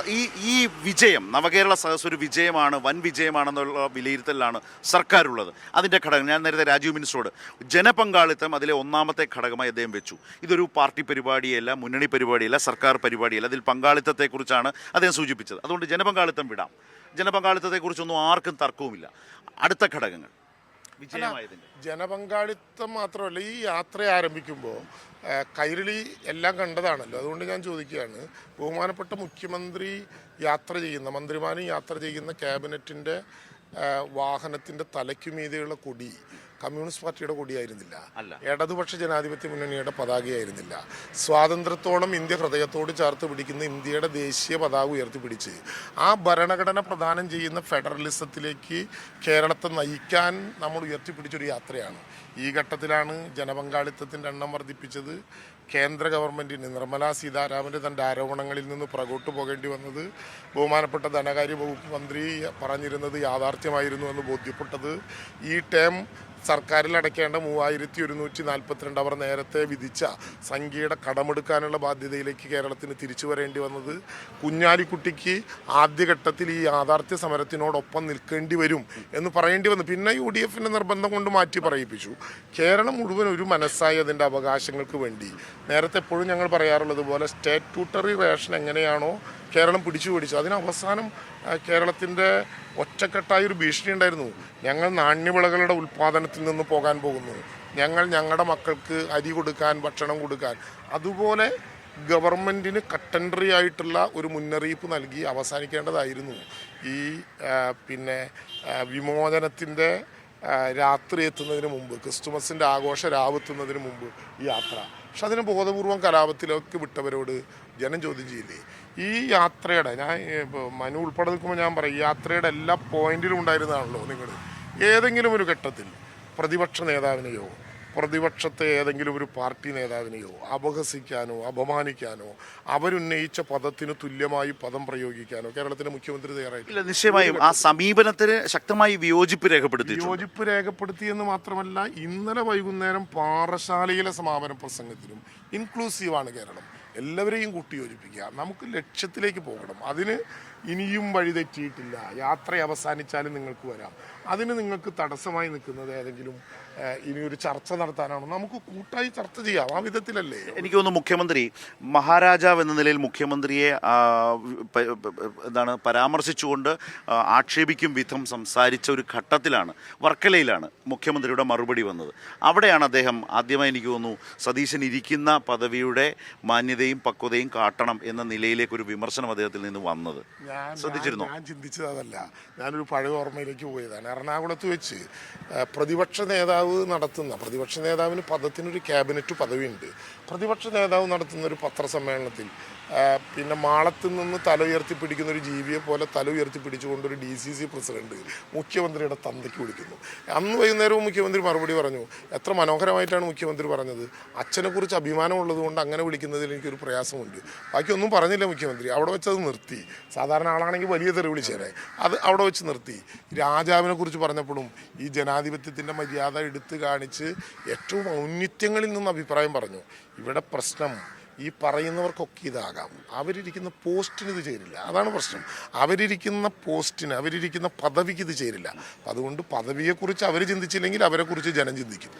ഈ ഈ വിജയം നവകേരള സദസ് ഒരു വിജയമാണ് വൻ വിജയമാണെന്നുള്ള വിലയിരുത്തലിലാണ് സർക്കാരുള്ളത്. അതിന്റെ ഘടകം ഞാൻ നേരത്തെ രാജീവ് മിനിസ്റ്ററോട് ജനപങ്കാളിത്തം അതിലെ ഒന്നാമത്തെ ഘടകമായി അദ്ദേഹം വെച്ചു. ഇതൊരു പാർട്ടി പരിപാടിയല്ല മുന്നണി പരിപാടിയല്ല സർക്കാർ പരിപാടിയല്ല. അതിൽ പങ്കാളിത്തത്തെക്കുറിച്ചാണ് അദ്ദേഹം സൂചിപ്പിച്ചത്. അതുകൊണ്ട് ജനപങ്കാളിത്തം വിടാം. ജനപങ്കാളിത്തത്തെക്കുറിച്ചൊന്നും ആർക്കും തർക്കവുമില്ല. അടുത്ത ഘടകങ്ങൾ. ജനപങ്കാളിത്തം മാത്രമല്ല ഈ യാത്ര ആരംഭിക്കുമ്പോൾ കൈരളി എല്ലാം കണ്ടതാണല്ലോ. അതുകൊണ്ട് ഞാൻ ചോദിക്കുകയാണ് ബഹുമാനപ്പെട്ട മുഖ്യമന്ത്രി യാത്ര ചെയ്യുന്ന മന്ത്രിമാരും യാത്ര ചെയ്യുന്ന ക്യാബിനറ്റിന്റെ വാഹനത്തിന്റെ തലയ്ക്കുമീതെയുള്ള കൊടി കമ്മ്യൂണിസ്റ്റ് പാർട്ടിയുടെ കൊടിയായിരുന്നില്ല. ഇടതുപക്ഷ ജനാധിപത്യ മുന്നണിയുടെ പതാകയായിരുന്നില്ല. സ്വാതന്ത്ര്യത്തോളം ഇന്ത്യ ഹൃദയത്തോട് ചേർത്ത് പിടിക്കുന്ന ഇന്ത്യയുടെ ദേശീയ പതാക ഉയർത്തിപ്പിടിച്ച് ആ ഭരണഘടന പ്രദാനം ചെയ്യുന്ന ഫെഡറലിസത്തിലേക്ക് കേരളത്തെ നയിക്കാൻ നമ്മൾ ഉയർത്തിപ്പിടിച്ചൊരു യാത്രയാണ്. ഈ ഘട്ടത്തിലാണ് ജനപങ്കാളിത്തത്തിന്റെ എണ്ണം വർദ്ധിപ്പിച്ചത്. കേന്ദ്ര ഗവൺമെന്റിന് നിർമ്മലാ സീതാരാമന്റെ തന്റെ ആരോപണങ്ങളിൽ നിന്ന് പുറകോട്ട് പോകേണ്ടി വന്നത് ബഹുമാനപ്പെട്ട ധനകാര്യ വകുപ്പ് മന്ത്രി പറഞ്ഞിരുന്നത് യാഥാർത്ഥ്യമായിരുന്നു എന്ന് ബോധ്യപ്പെട്ടത്. ഈ ടേം സർക്കാരിൽ അടയ്ക്കേണ്ട മൂവായിരത്തി ഒരുന്നൂറ്റി നാൽപ്പത്തിരണ്ട് അവർ നേരത്തെ വിധിച്ച സംഖ്യയുടെ കടമെടുക്കാനുള്ള ബാധ്യതയിലേക്ക് കേരളത്തിന് തിരിച്ചു വരേണ്ടി വന്നത്. കുഞ്ഞാലിക്കുട്ടിക്ക് ആദ്യഘട്ടത്തിൽ ഈ യാഥാർത്ഥ്യ സമരത്തിനോടൊപ്പം നിൽക്കേണ്ടി വരും എന്ന് പറയേണ്ടി വന്നു. പിന്നെ യു ഡി എഫിന്റെ നിർബന്ധം കൊണ്ട് മാറ്റി പറയിപ്പിച്ചു. കേരളം മുഴുവൻ ഒരു മനസ്സായി അതിന്റെ അവകാശങ്ങൾക്ക് വേണ്ടി. നേരത്തെ എപ്പോഴും ഞങ്ങൾ പറയാറുള്ളത് പോലെ സ്റ്റേറ്റ് ട്യൂട്ടറി റേഷൻ എങ്ങനെയാണോ കേരളം പിടിച്ചു പിടിച്ചു. അതിന് അവസാനം കേരളത്തിന്റെ ഒറ്റക്കെട്ടായ ഒരു ഭീഷണി ഉണ്ടായിരുന്നു. ഞങ്ങൾ നാണ്യവിളകളുടെ ഉൽപ്പാദനത്തിൽ നിന്ന് പോകാൻ പോകുന്നു. ഞങ്ങൾ ഞങ്ങളുടെ മക്കൾക്ക് അരി കൊടുക്കാൻ ഭക്ഷണം കൊടുക്കാൻ. അതുപോലെ ഗവൺമെന്റിന് കട്ടൻട്രി ആയിട്ടുള്ള ഒരു മുന്നറിയിപ്പ് നൽകി അവസാനിക്കേണ്ടതായിരുന്നു. ഈ പിന്നെ വിമോചനത്തിന്റെ രാത്രി എത്തുന്നതിന് മുമ്പ് ക്രിസ്തുമസിന്റെ ആഘോഷ രാവെത്തുന്നതിന് മുമ്പ് ഈ യാത്ര. പക്ഷെ അതിന് ബോധപൂർവം കലാപത്തിലേക്ക് വിട്ടവരോട് ജനം ചോദ്യം ചെയ്യില്ലേ? ഈ യാത്രയുടെ ഞാൻ മനു ഉൾപ്പെടെ നിൽക്കുമ്പോൾ ഞാൻ പറയും യാത്രയുടെ എല്ലാ പോയിന്റിലും ഉണ്ടായിരുന്നതാണല്ലോ നിങ്ങൾ ഏതെങ്കിലും ഒരു ഘട്ടത്തിൽ പ്രതിപക്ഷ നേതാവിനെയോ പ്രതിപക്ഷത്തെ ഏതെങ്കിലും ഒരു പാർട്ടി നേതാവിനെയോ അപഹസിക്കാനോ അപമാനിക്കാനോ അവരുന്നയിച്ച പദത്തിന് തുല്യമായി പദം പ്രയോഗിക്കാനോ കേരളത്തിന്റെ മുഖ്യമന്ത്രി തയ്യാറായിട്ടില്ല. നിശ്ചയമായും ആ സമീപനത്തിന് ശക്തമായി വിയോജിപ്പ് രേഖപ്പെടുത്തി വിയോജിപ്പ് രേഖപ്പെടുത്തിയെന്ന് മാത്രമല്ല ഇന്നലെ വൈകുന്നേരം പാറശാലയിലെ സമാപന പ്രസംഗത്തിലും ഇൻക്ലൂസീവാണ് കേരളം. എല്ലാവരെയും കൂട്ടി യോജിപ്പിക്കുക. നമുക്ക് ലക്ഷ്യത്തിലേക്ക് പോകണം. അതിന് ഇനിയും വഴിതെറ്റിയിട്ടില്ല യാത്ര അവസാനിച്ചാലും നിങ്ങൾക്ക് വരാം. അതിന് നിങ്ങൾക്ക് തടസ്സമായി നിൽക്കുന്നത് ഏതെങ്കിലും ഇനിയൊരു ചർച്ച നടത്താനാണോ? നമുക്ക് കൂട്ടായി ചർച്ച ചെയ്യാം. ആ വിധത്തിലല്ലേ? എനിക്ക് തോന്നുന്നു മുഖ്യമന്ത്രി മഹാരാജാവ് എന്ന നിലയിൽ മുഖ്യമന്ത്രിയെ എന്താണ് പരാമർശിച്ചുകൊണ്ട് ആക്ഷേപിക്കും വിധം സംസാരിച്ച ഒരു ഘട്ടത്തിലാണ് വർക്കലയിലാണ് മുഖ്യമന്ത്രിയുടെ മറുപടി വന്നത്. അവിടെയാണ് അദ്ദേഹം ആദ്യമായി എനിക്ക് തോന്നുന്നു സതീശൻ ഇരിക്കുന്ന പദവിയുടെ മാന്യതയും പക്വതയും കാട്ടണം എന്ന നിലയിലേക്ക് ഒരു വിമർശനം അദ്ദേഹത്തിൽ നിന്ന് വന്നത്. ശ്രദ്ധിച്ചിരുന്നോ? ഞാൻ ചിന്തിച്ചത് അതല്ല. ഞാനൊരു പഴയ ഓർമ്മയിലേക്ക് പോയതാണ്. എറണാകുളത്ത് വെച്ച് പ്രതിപക്ഷ നേതാവ് നടത്തുന്ന പ്രതിപക്ഷ നേതാവിന് പദത്തിനൊരു ക്യാബിനറ്റ് പദവിയുണ്ട്. പ്രതിപക്ഷ നേതാവ് നടത്തുന്ന ഒരു പത്രസമ്മേളനത്തിൽ പിന്നെ മാളത്തിൽ നിന്ന് തല ഉയർത്തിപ്പിടിക്കുന്ന ഒരു ജീവിയെ പോലെ തല ഉയർത്തിപ്പിടിച്ചുകൊണ്ട് ഒരു ഡി സി സി പ്രസിഡന്റ് മുഖ്യമന്ത്രിയുടെ തന്തയ്ക്ക് വിളിക്കുന്നു. അന്ന് വൈകുന്നേരവും മുഖ്യമന്ത്രി മറുപടി പറഞ്ഞു. എത്ര മനോഹരമായിട്ടാണ് മുഖ്യമന്ത്രി പറഞ്ഞത്. അച്ഛനെക്കുറിച്ച് അഭിമാനമുള്ളത് കൊണ്ട് അങ്ങനെ വിളിക്കുന്നതിൽ എനിക്കൊരു പ്രയാസമുണ്ട്. ബാക്കിയൊന്നും പറഞ്ഞില്ല മുഖ്യമന്ത്രി. അവിടെ വെച്ച് അത് നിർത്തി. സാധാരണ ആളാണെങ്കിൽ വലിയ തെറി വിളിച്ചേരെ അത് അവിടെ വെച്ച് നിർത്തി. രാജാവിനെ കുറിച്ച് പറഞ്ഞപ്പോഴും ഈ ജനാധിപത്യത്തിന്റെ മര്യാദ എടുത്തു കാണിച്ച് ഏറ്റവും ഔന്നിത്യങ്ങളിൽ നിന്ന് അഭിപ്രായം പറഞ്ഞു. ഇവിടെ പ്രശ്നം ഈ പറയുന്നവർക്കൊക്കെ ഇതാകാം. അവരിരിക്കുന്ന പോസ്റ്റിന് ഇത് ചേരില്ല. അതാണ് പ്രശ്നം. അവരിരിക്കുന്ന പോസ്റ്റിന് അവരിരിക്കുന്ന പദവിക്ക് ഇത് ചേരില്ല. അതുകൊണ്ട് പദവിയെക്കുറിച്ച് അവർ ചിന്തിച്ചില്ലെങ്കിൽ അവരെക്കുറിച്ച് ജനം ചിന്തിക്കും.